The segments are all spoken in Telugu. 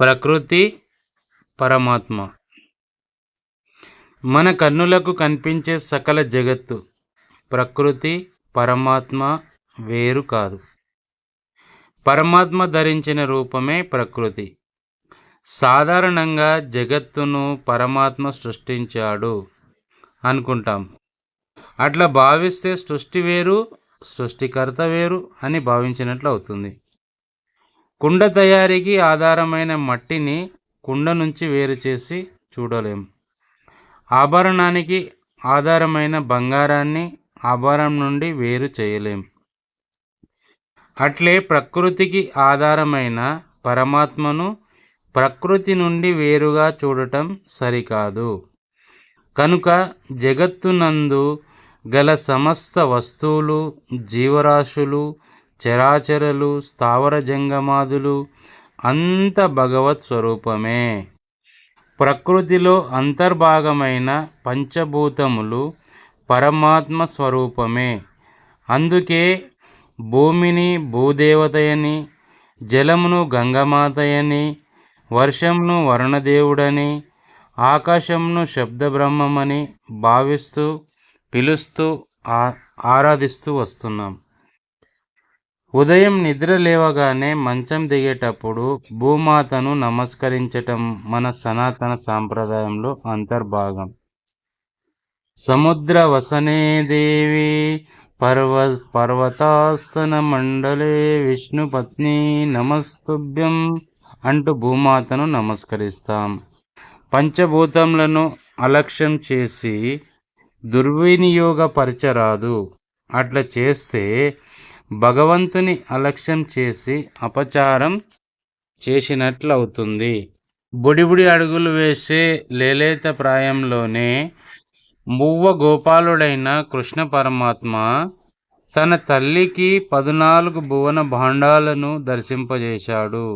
ప్రకృతి పరమాత్మ. మన కన్నులకు కనిపించే సకల జగత్తు ప్రకృతి పరమాత్మ వేరు కాదు. పరమాత్మ ధరించిన రూపమే ప్రకృతి. సాధారణంగా జగత్తును పరమాత్మ సృష్టించాడు అనుకుంటాం. అట్లా భావిస్తే సృష్టి వేరు సృష్టికర్త వేరు అని భావించినట్లు అవుతుంది. కుండ తయారీకి ఆధారమైన మట్టిని కుండ నుంచి వేరు చేసి చూడలేం. ఆభరణానికి ఆధారమైన బంగారాన్ని ఆభరణం నుండి వేరు చేయలేం. అట్లే ప్రకృతికి ఆధారమైన పరమాత్మను ప్రకృతి నుండి వేరుగా చూడటం సరికాదు. కనుక జగత్తునందు గల సమస్త వస్తువులు జీవరాశులు చరాచరలు స్థావర జంగమాదులు అంత భగవత్ స్వరూపమే. ప్రకృతిలో అంతర్భాగమైన పంచభూతములు పరమాత్మ స్వరూపమే. అందుకే భూమిని భూదేవతయని జలమును గంగమాతయని వర్షంను వరుణదేవుడని ఆకాశంను శబ్దబ్రహ్మమని భావిస్తూ పిలుస్తూ ఆరాధిస్తూ వస్తున్నాం. ఉదయం నిద్ర లేవగానే మంచం దిగేటప్పుడు భూమాతను నమస్కరించటం మన సనాతన సాంప్రదాయంలో అంతర్భాగం. సముద్ర వసనే దేవి పర్వ పర్వతాస్తన మండలే విష్ణుపత్ని నమస్తుభ్యం అంటూ భూమాతను నమస్కరిస్తాం. పంచభూతములను అలక్ష్యం చేసి దుర్వినియోగపరచరాదు. అట్లా చేస్తే భగవంతుని అలక్ష్యం చేసి అపచారం చేసినట్లు అవుతుంది బుడిబుడి అడుగులు వేసే లేలేత ప్రాయంలోనే మువ్వ గోపాలుడైన కృష్ణ పరమాత్మ తన తల్లికి పద్నాలుగు భువన భాండాలను దర్శింపజేశాడు.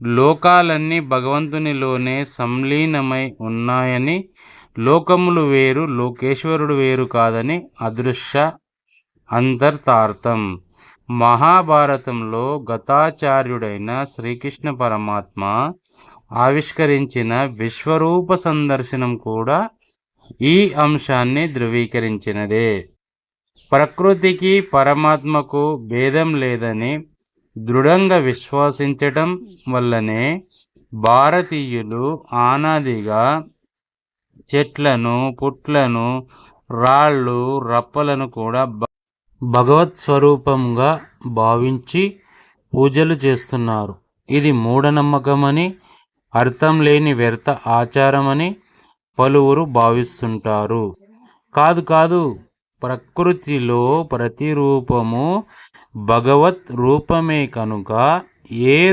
లోకాలన్నీ భగవంతునిలోనే సంలీనమై ఉన్నాయని లోకములు వేరు లోకేశ్వరుడు వేరు కాదని అదృశ్య అంతర్తార్థం. మహాభారతంలో గతాచార్యుడైన శ్రీకృష్ణ పరమాత్మ ఆవిష్కరించిన విశ్వరూప సందర్శనం కూడా ఈ అంశాన్ని ధృవీకరించినదే. ప్రకృతికి పరమాత్మకు భేదం లేదని దృఢంగా విశ్వసించటం వల్లనే భారతీయులు ఆనాదిగా చెట్లను పుట్లను రాళ్ళు రప్పలను కూడా భగవత్ స్వరూపంగా భావించి పూజలు చేస్తున్నారు. ఇది మూఢనమ్మకమని అర్థం లేని వ్యర్థ ఆచారమని పలువురు భావిస్తుంటారు. కాదు కాదు ప్రకృతిలో ప్రతి రూపము భగవత్ రూపమే కనుక ఏ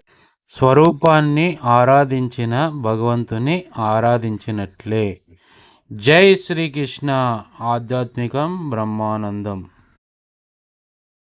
స్వరూపాన్ని ఆరాధించిన భగవంతుని ఆరాధించినట్లే. జై శ్రీకృష్ణ. ఆధ్యాత్మికం బ్రహ్మానందం.